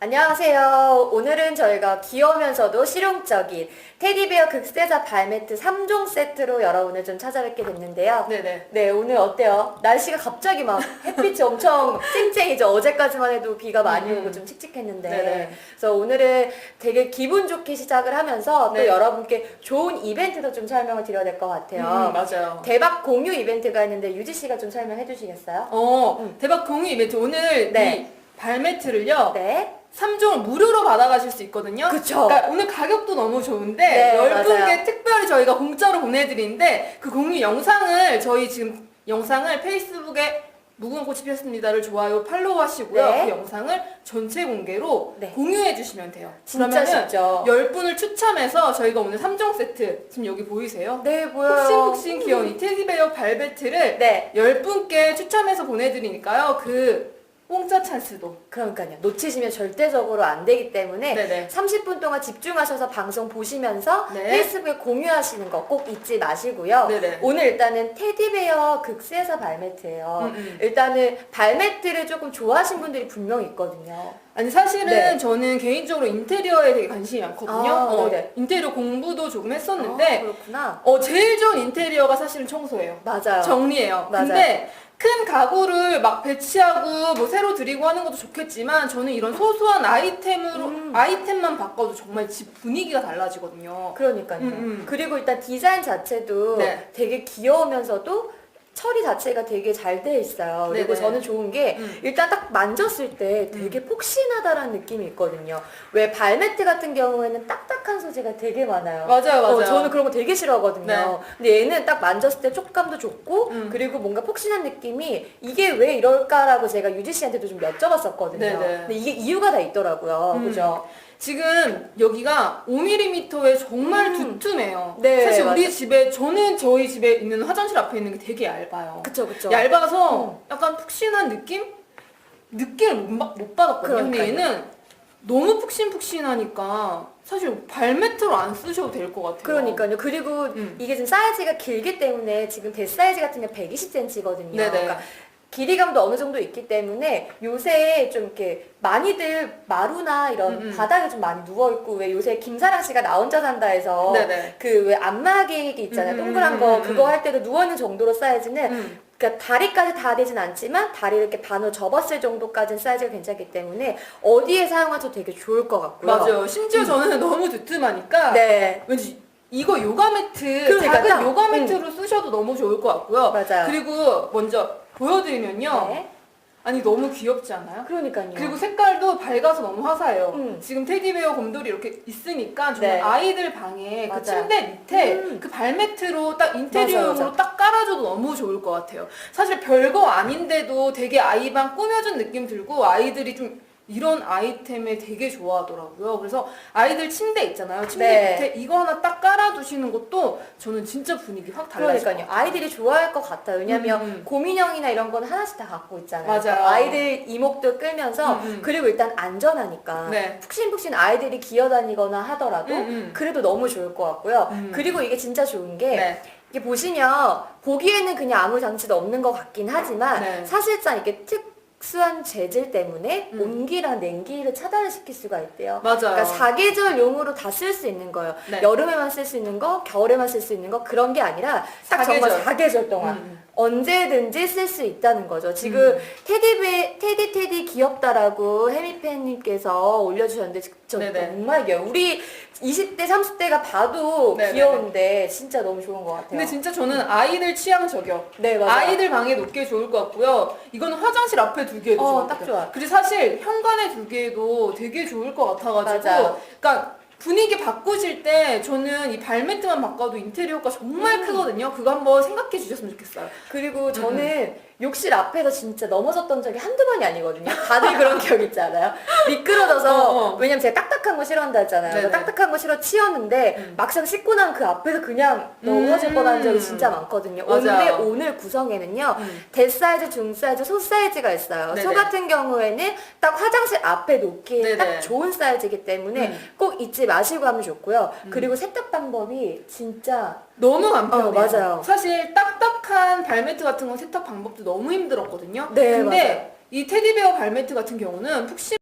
안녕하세요. 오늘은 저희가 귀여우면서도 실용적인 테디베어 극세사 발매트 3종 세트로 여러분을 좀 찾아뵙게 됐는데요. 네네. 네, 오늘 어때요? 날씨가 갑자기 막 햇빛이 엄청 쨍쨍이죠. 어제까지만 해도 비가 많이 음. 오고 좀 칙칙했는데. 네네. 그래서 오늘은 되게 기분 좋게 시작을 하면서 또 네. 여러분께 좋은 이벤트도 좀 설명을 드려야 될 것 같아요. 음, 맞아요. 대박 공유 이벤트가 있는데 유지 씨가 좀 설명해 주시겠어요? 어, 음. 대박 공유 이벤트. 오늘 네. 이 발매트를요. 네. 3종을 무료로 받아가실 수 있거든요. 그쵸. 그러니까 오늘 가격도 너무 좋은데 네, 10분께 맞아요. 특별히 저희가 공짜로 보내드리는데 그 공유 영상을 저희 지금 영상을 페이스북에 무궁화 꽃이 피었습니다를 좋아요 팔로우 하시고요. 네. 그 영상을 전체 공개로 네. 공유해 주시면 돼요. 진짜 쉽죠. 10분을 추첨해서 저희가 오늘 3종 세트 지금 여기 보이세요? 네, 보여요. 푹신푹신 귀여운 이 테디베어 발베트를 네. 10분께 추첨해서 보내드리니까요. 그 공짜 찬스도. 그러니까요. 놓치시면 절대적으로 안 되기 때문에 네네. 30분 동안 집중하셔서 방송 보시면서 네. 페이스북에 공유하시는 거 꼭 잊지 마시고요. 네네. 오늘 일단은 테디베어 극세사 발매트예요. 음, 음. 일단은 발매트를 조금 좋아하시는 분들이 분명 히 있거든요. 아니 사실은 네. 저는 개인적으로 인테리어에 되게 관심이 많거든요. 아, 어, 네네. 인테리어 공부도 조금 아, 했었는데 그렇구나. 어, 제일 좋은 인테리어가 사실은 청소예요. 맞아요. 정리예요. 맞아요. 근데 큰 가구를 막 배치하고 뭐 새로 드리고 하는 것도 좋겠지만 저는 이런 소소한 아이템으로 음. 아이템만 바꿔도 정말 집 분위기가 달라지거든요. 그러니까요. 음, 음. 그리고 일단 디자인 자체도 네. 되게 귀여우면서도 처리 자체가 되게 잘 돼 있어요. 그리고 네네. 저는 좋은 게 음. 일단 딱 만졌을 때 되게 폭신하다라는 느낌이 있거든요. 왜 발매트 같은 경우에는 딱딱한 소재가 되게 많아요. 맞아요, 맞아요. 어, 저는 그런 거 되게 싫어하거든요. 네. 근데 얘는 딱 만졌을 때 촉감도 좋고 음. 그리고 뭔가 폭신한 느낌이 이게 왜 이럴까라고 제가 유지 씨한테도 좀 여쭤봤었거든요. 네네. 근데 이게 이유가 다 있더라고요. 음. 그죠? 지금 여기가 5mm에 정말 음. 두툼해요. 네, 사실 우리 맞아요. 집에 저는 저희 집에 있는 화장실 앞에 있는 게 되게 얇아요. 그쵸, 그쵸. 얇아서 음. 약간 푹신한 느낌? 느낌을 못, 받- 못 받았거든요. 근데 그러니까요. 얘는 너무 푹신푹신하니까 사실 발매트로 안 쓰셔도 될 것 같아요. 그러니까요. 그리고 음. 이게 지금 사이즈가 길기 때문에 지금 대 사이즈 같은 게 120cm거든요. 네네. 그러니까 길이감도 어느 정도 있기 때문에 요새 좀 이렇게 많이들 마루나 이런 음, 음. 바닥에 좀 많이 누워 있고 왜 요새 김사랑 씨가 나 혼자 산다 해서 네네. 그 왜 안마기 있잖아요. 음, 동그란 음, 거 음, 그거 음. 할 때도 누워 있는 정도로 사이즈는 음. 그러니까 다리까지 다 되진 않지만 다리를 이렇게 반으로 접었을 정도까지는 사이즈가 괜찮기 때문에 어디에 사용해도 되게 좋을 것 같고요. 맞아요. 심지어 저는 너무 두툼하니까 네. 왠지 이거 요가 매트 그러니까 딱, 작은 요가 매트로 쓰셔도 너무 좋을 것 같고요. 맞아요. 그리고 먼저 보여드리면요. 네. 아니 너무 귀엽지 않아요? 그러니까요. 그리고 색깔도 밝아서 너무 화사해요. 음. 지금 테디베어 곰돌이 이렇게 있으니까 정말 네. 아이들 방에 그 맞아요. 침대 밑에 음. 그 발매트로 딱 맞아, 인테리어용으로 맞아. 딱 깔아줘도 너무 좋을 것 같아요. 사실 별거 아닌데도 되게 아이 방 꾸며준 느낌 들고 아이들이 좀 이런 아이템에 되게 좋아하더라고요. 그래서 아이들 침대 있잖아요. 침대 네. 밑에 이거 하나 딱 깔아두시는 것도 저는 진짜 분위기 확 달라질 것 그러니까요. 같아요. 아이들이 좋아할 것 같아요. 왜냐면 음, 음. 고민형이나 이런 건 하나씩 다 갖고 있잖아요. 맞아요. 그러니까 아이들 이목도 끌면서 음, 음. 그리고 일단 안전하니까 네. 푹신푹신 아이들이 기어다니거나 하더라도 음, 음. 그래도 너무 좋을 것 같고요. 음. 그리고 이게 진짜 좋은 게 네. 이게 보시면 보기에는 그냥 아무 장치도 없는 것 같긴 하지만 네. 사실상 이게 특 수한 재질 때문에 음. 온기랑 냉기를 차단을 시킬 수가 있대요. 맞아요. 그러니까 사계절 용으로 다 쓸 수 있는 거예요. 네. 여름에만 쓸 수 있는 거, 겨울에만 쓸 수 있는 거 그런 게 아니라 딱 정말 사계절. 사계절 동안 음. 언제든지 쓸 수 있다는 거죠. 지금 음. 테디베 테디 테디 귀엽다라고 해미팬님께서 올려주셨는데 저 네네. 정말 귀여워. 우리 20대 30대가 봐도 네네네. 귀여운데 진짜 너무 좋은 것 같아요. 근데 진짜 저는 아이들 취향 저격. 네 맞아요. 아이들 방에 놓기에 좋을 것 같고요. 이거는 화장실 앞에 두기에도 어, 좋을 것 딱 같아요. 좋아요. 그리고 사실 현관에 두기에도 되게 좋을 것 같아가지고. 맞아요. 그러니까 분위기 바꾸실 때 저는 이 발매트만 바꿔도 인테리어가 정말 음. 크거든요. 그거 한번 생각해 주셨으면 좋겠어요. 그리고 저는 욕실 앞에서 진짜 넘어졌던 적이 한두 번이 아니거든요. 다들 그런 기억 있잖아요. 미끄러져서 어, 어. 왜냐면 제가 딱딱한 거 싫어한다 했잖아요. 그래서 네네. 딱딱한 거 싫어 치웠는데 음. 막상 씻고 나면 그 앞에서 그냥 넘어질 음. 뻔한 적이 진짜 많거든요. 맞아요. 근데 오늘 구성에는요. 음. 대 사이즈, 중 사이즈, 소 사이즈가 있어요. 소 네네. 같은 경우에는 딱 화장실 앞에 놓기에 네네. 딱 좋은 사이즈이기 때문에 음. 꼭 잊지 마시고 하면 좋고요. 그리고 세탁 방법이 진짜 너무 간편해요. 어, 맞아요. 사실 딱딱한 발매트 같은 건 세탁 방법도 너무 힘들었거든요. 네, 근데 맞아요. 이 테디베어 발매트 같은 경우는 푹신